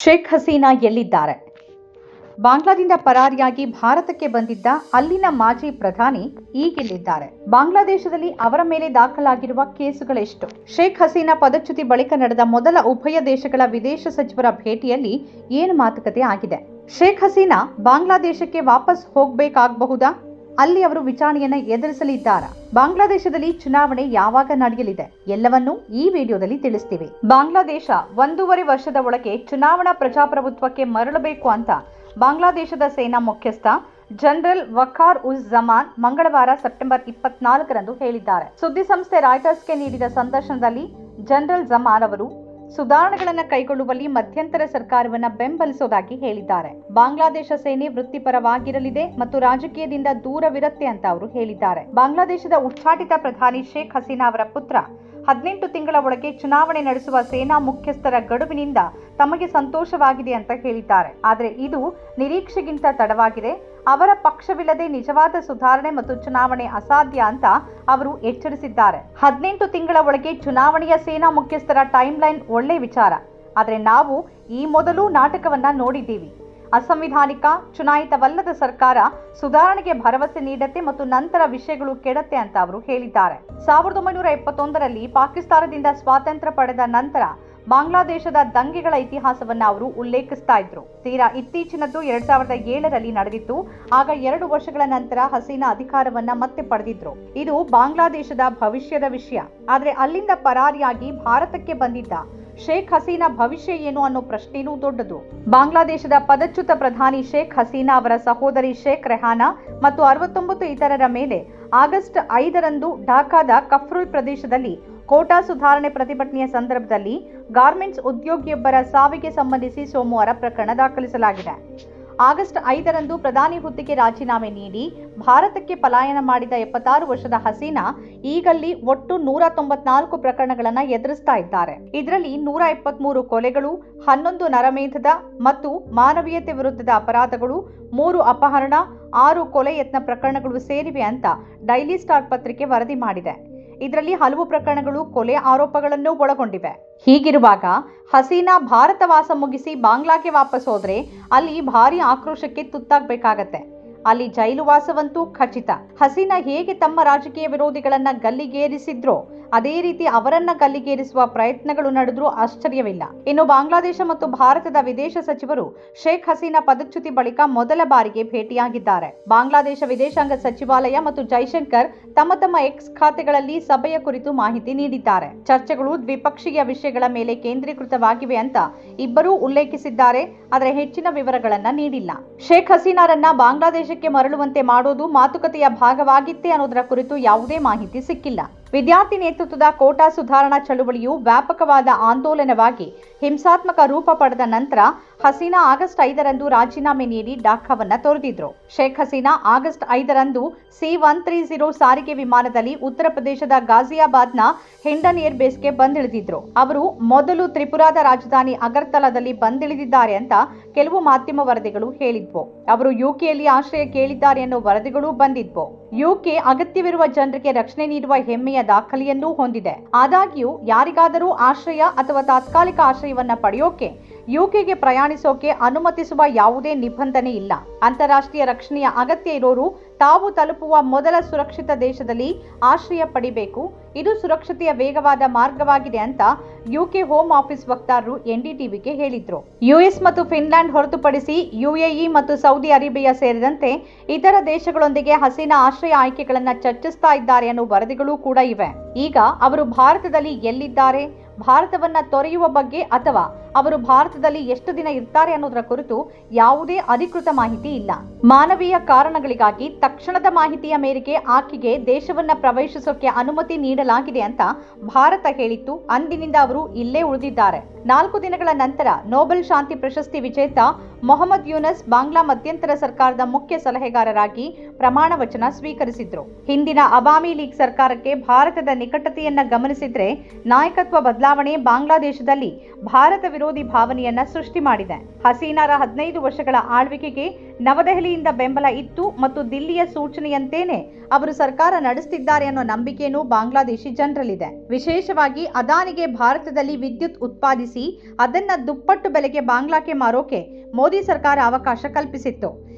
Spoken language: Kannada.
ಶೇಖ್ ಹಸೀನಾ ಎಲ್ಲಿದ್ದಾರೆ? ಬಾಂಗ್ಲಾದಿಂದ ಪರಾರಿಯಾಗಿ ಭಾರತಕ್ಕೆ ಬಂದಿದ್ದ ಅಲ್ಲಿನ ಮಾಜಿ ಪ್ರಧಾನಿ ಈಗಿಲ್ಲಿದ್ದಾರೆ. ಬಾಂಗ್ಲಾದೇಶದಲ್ಲಿ ಅವರ ಮೇಲೆ ದಾಖಲಾಗಿರುವ ಕೇಸುಗಳೆಷ್ಟು? ಶೇಖ್ ಹಸೀನಾ ಪದಚ್ಯುತಿ ಬಳಿಕ ನಡೆದ ಮೊದಲ ಉಭಯ ದೇಶಗಳ ವಿದೇಶ ಸಚಿವರ ಭೇಟಿಯಲ್ಲಿ ಏನು ಮಾತುಕತೆ ಆಗಿದೆ? ಶೇಖ್ ಹಸೀನಾ ಬಾಂಗ್ಲಾದೇಶಕ್ಕೆ ವಾಪಸ್ ಹೋಗಬೇಕಾಗಬಹುದಾ? ಅಲ್ಲಿ ಅವರು ವಿಚಾರಣೆಯನ್ನ ಎದುರಿಸಲಿದ್ದಾರೆ. ಬಾಂಗ್ಲಾದೇಶದಲ್ಲಿ ಚುನಾವಣೆ ಯಾವಾಗ ನಡೆಯಲಿದೆ ಎಲ್ಲವನ್ನೂ ಈ ವಿಡಿಯೋದಲ್ಲಿ ತಿಳಿಸ್ತೀವಿ. ಬಾಂಗ್ಲಾದೇಶ ಒಂದೂವರೆ ವರ್ಷದ ಒಳಗೆ ಚುನಾವಣಾ ಪ್ರಜಾಪ್ರಭುತ್ವಕ್ಕೆ ಮರಳಬೇಕು ಅಂತ ಬಾಂಗ್ಲಾದೇಶದ ಸೇನಾ ಮುಖ್ಯಸ್ಥ ಜನರಲ್ ವಖಾರ್ ಉಜ್ ಜಮಾನ್ ಮಂಗಳವಾರ ಸೆಪ್ಟೆಂಬರ್ ಇಪ್ಪತ್ನಾಲ್ಕರಂದು ಹೇಳಿದ್ದಾರೆ. ಸುದ್ದಿಸಂಸ್ಥೆ ರಾಯ್ಟರ್ಸ್ಗೆ ನೀಡಿದ ಸಂದರ್ಶನದಲ್ಲಿ ಜನರಲ್ ಜಮಾನ್ ಅವರು ಸುಧಾರಣೆಗಳನ್ನು ಕೈಗೊಳ್ಳುವಲ್ಲಿ ಮಧ್ಯಂತರ ಸರ್ಕಾರವನ್ನ ಬೆಂಬಲಿಸೋದಾಗಿ ಹೇಳಿದ್ದಾರೆ. ಬಾಂಗ್ಲಾದೇಶ ಸೇನೆ ವೃತ್ತಿಪರವಾಗಿರಲಿದೆ ಮತ್ತು ರಾಜಕೀಯದಿಂದ ದೂರವಿರುತ್ತೆ ಅಂತ ಅವರು ಹೇಳಿದ್ದಾರೆ. ಬಾಂಗ್ಲಾದೇಶದ ಉಚ್ಚಾಟಿತ ಪ್ರಧಾನಿ ಶೇಖ್ ಹಸೀನಾ ಅವರ ಪುತ್ರ ಹದಿನೆಂಟು ತಿಂಗಳ ಒಳಗೆ ಚುನಾವಣೆ ನಡೆಸುವ ಸೇನಾ ಮುಖ್ಯಸ್ಥರ ಗಡುವಿನಿಂದ ತಮಗೆ ಸಂತೋಷವಾಗಿದೆ ಅಂತ ಹೇಳಿದ್ದಾರೆ. ಆದರೆ ಇದು ನಿರೀಕ್ಷೆಗಿಂತ ತಡವಾಗಿದೆ. ಅವರ ಪಕ್ಷವಿಲ್ಲದೆ ನಿಜವಾದ ಸುಧಾರಣೆ ಮತ್ತು ಚುನಾವಣೆ ಅಸಾಧ್ಯ ಅಂತ ಅವರು ಎಚ್ಚರಿಸಿದ್ದಾರೆ. ಹದಿನೆಂಟು ತಿಂಗಳ ಒಳಗೆ ಚುನಾವಣೆಯ ಸೇನಾ ಮುಖ್ಯಸ್ಥರ ಟೈಮ್ ಲೈನ್ ಒಳ್ಳೆ ವಿಚಾರ. ಆದರೆ ನಾವು ಈ ಮೊದಲು ನಾಟಕವನ್ನ ನೋಡಿದ್ದೀವಿ. ಅಸಂವಿಧಾನಿಕ, ಚುನಾಯಿತವಲ್ಲದ ಸರ್ಕಾರ ಸುಧಾರಣೆಗೆ ಭರವಸೆ ನೀಡತ್ತೆ ಮತ್ತು ನಂತರ ವಿಷಯಗಳು ಕೆಡತ್ತೆ ಅಂತ ಅವರು ಹೇಳಿದ್ದಾರೆ. ಸಾವಿರದ ಒಂಬೈನೂರ ಎಪ್ಪತ್ತೊಂದರಲ್ಲಿ ಪಾಕಿಸ್ತಾನದಿಂದ ಸ್ವಾತಂತ್ರ್ಯ ಪಡೆದ ನಂತರ ಬಾಂಗ್ಲಾದೇಶದ ದಂಗೆಗಳ ಇತಿಹಾಸವನ್ನ ಅವರು ಉಲ್ಲೇಖಿಸ್ತಾ ಇದ್ರು. ತೀರಾ ಇತ್ತೀಚಿನದ್ದು ಎರಡ್ ಸಾವಿರದ ಏಳರಲ್ಲಿ ನಡೆದಿತ್ತು. ಆಗ ಎರಡು ವರ್ಷಗಳ ನಂತರ ಹಸೀನಾ ಅಧಿಕಾರವನ್ನ ಮತ್ತೆ ಪಡೆದಿದ್ರು. ಇದು ಬಾಂಗ್ಲಾದೇಶದ ಭವಿಷ್ಯದ ವಿಷಯ. ಆದ್ರೆ ಅಲ್ಲಿಂದ ಪರಾರಿಯಾಗಿ ಭಾರತಕ್ಕೆ ಬಂದಿದ್ದ ಶೇಖ್ ಹಸೀನಾ ಭವಿಷ್ಯ ಏನು ಅನ್ನೋ ಪ್ರಶ್ನೆನೂ ದೊಡ್ಡದು. ಬಾಂಗ್ಲಾದೇಶದ ಪದಚ್ಯುತ ಪ್ರಧಾನಿ ಶೇಖ್ ಹಸೀನಾ ಅವರ ಸಹೋದರಿ ಶೇಖ್ ರೆಹಾನಾ ಮತ್ತು ಅರವತ್ತೊಂಬತ್ತು ಇತರರ ಮೇಲೆ ಆಗಸ್ಟ್ ಐದರಂದು ಢಾಕಾದ ಕಫ್ರುಲ್ ಪ್ರದೇಶದಲ್ಲಿ ಕೋಟಾ ಸುಧಾರಣೆ ಪ್ರತಿಭಟನೆಯ ಸಂದರ್ಭದಲ್ಲಿ ಗಾರ್ಮೆಂಟ್ಸ್ ಉದ್ಯೋಗಿಯೊಬ್ಬರ ಸಾವಿಗೆ ಸಂಬಂಧಿಸಿ ಸೋಮವಾರ ಪ್ರಕರಣ ದಾಖಲಿಸಲಾಗಿದೆ. ಆಗಸ್ಟ್ ಐದರಂದು ಪ್ರಧಾನಿ ಹುದ್ದೆಗೆ ರಾಜೀನಾಮೆ ನೀಡಿ ಭಾರತಕ್ಕೆ ಪಲಾಯನ ಮಾಡಿದ ಎಪ್ಪತ್ತಾರು ವರ್ಷದ ಹಸೀನಾ ಈಗಲ್ಲಿ ಒಟ್ಟು ನೂರ ತೊಂಬತ್ನಾಲ್ಕು ಪ್ರಕರಣಗಳನ್ನು ಎದುರಿಸ್ತಾ ಇದ್ದಾರೆ. ಇದರಲ್ಲಿ ನೂರ ಎಪ್ಪತ್ಮೂರು ಕೊಲೆಗಳು, ಹನ್ನೊಂದು ನರಮೇಧದ ಮತ್ತು ಮಾನವೀಯತೆ ವಿರುದ್ಧದ ಅಪರಾಧಗಳು, ಮೂರು ಅಪಹರಣ, ಆರು ಕೊಲೆ ಯತ್ನ ಪ್ರಕರಣಗಳು ಸೇರಿವೆ ಅಂತ ಡೈಲಿ ಸ್ಟಾರ್ ಪತ್ರಿಕೆ ವರದಿ ಮಾಡಿದೆ. ಇದರಲ್ಲಿ ಹಲವು ಪ್ರಕರಣಗಳು ಕೊಲೆ ಆರೋಪಗಳನ್ನು ಒಳಗೊಂಡಿವೆ. ಹೀಗಿರುವಾಗ ಹಸೀನಾ ಭಾರತ ವಾಸ ಮುಗಿಸಿ ಬಾಂಗ್ಲಾಗೆ ವಾಪಸ್ ಹೋದ್ರೆ ಅಲ್ಲಿ ಭಾರಿ ಆಕ್ರೋಶಕ್ಕೆ ತುತ್ತಾಗಬೇಕಾಗತ್ತೆ. ಅಲ್ಲಿ ಜೈಲು ವಾಸವಂತೂ ಖಚಿತ. ಹಸೀನಾ ಹೇಗೆ ತಮ್ಮ ರಾಜಕೀಯ ವಿರೋಧಿಗಳನ್ನ ಗಲ್ಲಿಗೇರಿಸಿದ್ರೋ ಅದೇ ರೀತಿ ಅವರನ್ನ ಕಲ್ಲಿಗೇರಿಸುವ ಪ್ರಯತ್ನಗಳು ನಡೆದ್ರೂ ಆಶ್ಚರ್ಯವಿಲ್ಲ. ಇನ್ನು ಬಾಂಗ್ಲಾದೇಶ ಮತ್ತು ಭಾರತದ ವಿದೇಶ ಸಚಿವರು ಶೇಖ್ ಹಸೀನಾ ಪದಚ್ಯುತಿ ಬಳಿಕ ಮೊದಲ ಬಾರಿಗೆ ಭೇಟಿಯಾಗಿದ್ದಾರೆ. ಬಾಂಗ್ಲಾದೇಶ ವಿದೇಶಾಂಗ ಸಚಿವಾಲಯ ಮತ್ತು ಜೈಶಂಕರ್ ತಮ್ಮ ತಮ್ಮ ಎಕ್ಸ್ ಖಾತೆಗಳಲ್ಲಿ ಸಭೆಯ ಕುರಿತು ಮಾಹಿತಿ ನೀಡಿದ್ದಾರೆ. ಚರ್ಚೆಗಳು ದ್ವಿಪಕ್ಷೀಯ ವಿಷಯಗಳ ಮೇಲೆ ಕೇಂದ್ರೀಕೃತವಾಗಿವೆ ಅಂತ ಇಬ್ಬರೂ ಉಲ್ಲೇಖಿಸಿದ್ದಾರೆ. ಆದರೆ ಹೆಚ್ಚಿನ ವಿವರಗಳನ್ನ ನೀಡಿಲ್ಲ. ಶೇಖ್ ಹಸೀನಾರನ್ನ ಬಾಂಗ್ಲಾದೇಶಕ್ಕೆ ಮರಳುವಂತೆ ಮಾಡೋದು ಮಾತುಕತೆಯ ಭಾಗವಾಗಿತ್ತೇ ಅನ್ನೋದರ ಕುರಿತು ಯಾವುದೇ ಮಾಹಿತಿ ಸಿಕ್ಕಿಲ್ಲ. ವಿದ್ಯಾರ್ಥಿ ನೇತೃತ್ವದ ಕೋಟಾ ಸುಧಾರಣಾ ಚಳುವಳಿಯು ವ್ಯಾಪಕವಾದ ಆಂದೋಲನವಾಗಿ ಹಿಂಸಾತ್ಮಕ ರೂಪ ಪಡೆದ ನಂತರ ಹಸೀನಾ ಆಗಸ್ಟ್ ಐದರಂದು ರಾಜೀನಾಮೆ ನೀಡಿ ಡಾಕಾವನ್ನ ತೊರೆದಿದ್ರು. ಶೇಖ್ ಹಸೀನಾ ಆಗಸ್ಟ್ ಐದರಂದು ಸಿ ಒನ್ ತ್ರೀ ಜೀರೋ ಸಾರಿಗೆ ವಿಮಾನದಲ್ಲಿ ಉತ್ತರ ಪ್ರದೇಶದ ಗಾಜಿಯಾಬಾದ್ನ ಹಿಂಡನ್ ಏರ್ ಬೇಸ್ಗೆ ಬಂದಿಳಿದಿದ್ರು. ಅವರು ಮೊದಲು ತ್ರಿಪುರಾದ ರಾಜಧಾನಿ ಅಗರ್ತಲಾದಲ್ಲಿ ಬಂದಿಳಿದಿದ್ದಾರೆ ಅಂತ ಕೆಲವು ಮಾಧ್ಯಮ ವರದಿಗಳು ಹೇಳಿದ್ವು. ಅವರು ಯುಕೆಯಲ್ಲಿ ಆಶ್ರಯ ಕೇಳಿದ್ದಾರೆ ಅನ್ನೋ ವರದಿಗಳು ಬಂದಿದ್ವು. ಯುಕೆ ಅಗತ್ಯವಿರುವ ಜನರಿಗೆ ರಕ್ಷಣೆ ನೀಡುವ ಹೆಮ್ಮೆಯ ದಾಖಲೆಯನ್ನೂ ಹೊಂದಿದೆ. ಆದಾಗ್ಯೂ, ಯಾರಿಗಾದರೂ ಆಶ್ರಯ ಅಥವಾ ತಾತ್ಕಾಲಿಕ ಆಶ್ರಯವನ್ನ ಪಡೆಯೋಕೆ ಯುಕೆಗೆ ಪ್ರಯಾಣಿಸೋಕೆ ಅನುಮತಿಸುವ ಯಾವುದೇ ನಿಬಂಧನೆ ಇಲ್ಲ. ಅಂತಾರಾಷ್ಟ್ರೀಯ ರಕ್ಷಣೆಯ ಅಗತ್ಯ ಇರೋರು ತಾವು ತಲುಪುವ ಮೊದಲ ಸುರಕ್ಷಿತ ದೇಶದಲ್ಲಿ ಆಶ್ರಯ ಪಡಿಬೇಕು. ಇದು ಸುರಕ್ಷತೆಯ ವೇಗವಾದ ಮಾರ್ಗವಾಗಿದೆ ಅಂತ ಯುಕೆ ಹೋಮ್ ಆಫೀಸ್ ವಕ್ತಾರರು ಎನ್ಡಿಟಿವಿಗೆ ಹೇಳಿದ್ರು. ಯುಎಸ್ ಮತ್ತು ಫಿನ್ಲ್ಯಾಂಡ್ ಹೊರತುಪಡಿಸಿ ಯುಎಇ ಮತ್ತು ಸೌದಿ ಅರೇಬಿಯಾ ಸೇರಿದಂತೆ ಇತರ ದೇಶಗಳೊಂದಿಗೆ ಹಸೀನಾ ಆಶ್ರಯ ಆಯ್ಕೆಗಳನ್ನು ಚರ್ಚಿಸ್ತಾ ಇದ್ದಾರೆ ಅನ್ನೋ ವರದಿಗಳು ಕೂಡ ಇವೆ. ಈಗ ಅವರು ಭಾರತದಲ್ಲಿ ಎಲ್ಲಿದ್ದಾರೆ? ಭಾರತವನ್ನ ತೊರೆಯುವ ಬಗ್ಗೆ ಅಥವಾ ಅವರು ಭಾರತದಲ್ಲಿ ಎಷ್ಟು ದಿನ ಇರ್ತಾರೆ ಅನ್ನೋದರ ಕುರಿತು ಯಾವುದೇ ಅಧಿಕೃತ ಮಾಹಿತಿ ಇಲ್ಲ. ಮಾನವೀಯ ಕಾರಣಗಳಿಗಾಗಿ ತಕ್ಷಣದ ಮಾಹಿತಿಯ ಮೇರೆಗೆ ಆಕೆಗೆ ದೇಶವನ್ನ ಪ್ರವೇಶಿಸೋಕೆ ಅನುಮತಿ ನೀಡಲಾಗಿದೆ ಅಂತ ಭಾರತ ಹೇಳಿತ್ತು. ಅಂದಿನಿಂದ ಅವರು ಇಲ್ಲೇ ಉಳಿದಿದ್ದಾರೆ. ನಾಲ್ಕು ದಿನಗಳ ನಂತರ ನೋಬೆಲ್ ಶಾಂತಿ ಪ್ರಶಸ್ತಿ ವಿಜೇತ ಮೊಹಮ್ಮದ್ ಯೂನಸ್ ಬಾಂಗ್ಲಾ ಮಧ್ಯಂತರ ಸರ್ಕಾರದ ಮುಖ್ಯ ಸಲಹೆಗಾರರಾಗಿ ಪ್ರಮಾಣ ವಚನ ಸ್ವೀಕರಿಸಿದ್ರು. ಹಿಂದಿನ ಅವಾಮಿ ಲೀಗ್ ಸರ್ಕಾರಕ್ಕೆ ಭಾರತದ ನಿಕಟತೆಯನ್ನ ಗಮನಿಸಿದ್ರೆ ನಾಯಕತ್ವ ಬದಲಾವಣೆ ಬಾಂಗ್ಲಾದೇಶದಲ್ಲಿ ಭಾರತ ವಿರೋಧಿ ಭಾವನೆಯನ್ನ ಸೃಷ್ಟಿ ಮಾಡಿದೆ. ಹಸೀನಾರ ಹದಿನೈದು ವರ್ಷಗಳ ಆಳ್ವಿಕೆಗೆ ನವದೆಹಲಿಯಿಂದ ಬೆಂಬಲ ಇತ್ತು ಮತ್ತು ದಿಲ್ಲಿಯ ಸೂಚನೆಯಂತೇನೆ ಅವರು ಸರ್ಕಾರ ನಡೆಸುತ್ತಿದ್ದಾರೆ ಅನ್ನೋ ನಂಬಿಕೆಯೂ ಬಾಂಗ್ಲಾದೇಶಿ ಜನರಲ್ಲಿದೆ. ವಿಶೇಷವಾಗಿ ಅದಾನಿಗೆ ಭಾರತದಲ್ಲಿ ವಿದ್ಯುತ್ ಉತ್ಪಾದಿಸಿ ಅದನ್ನ ದುಪ್ಪಟ್ಟು ಬೆಲೆಗೆ ಬಾಂಗ್ಲಾಕ್ಕೆ ಮಾರೋಕೆ ಮೋದಿ ಸರ್ಕಾರ ಅವಕಾಶ ಕಲ್ಪಿಸಿತ್ತು.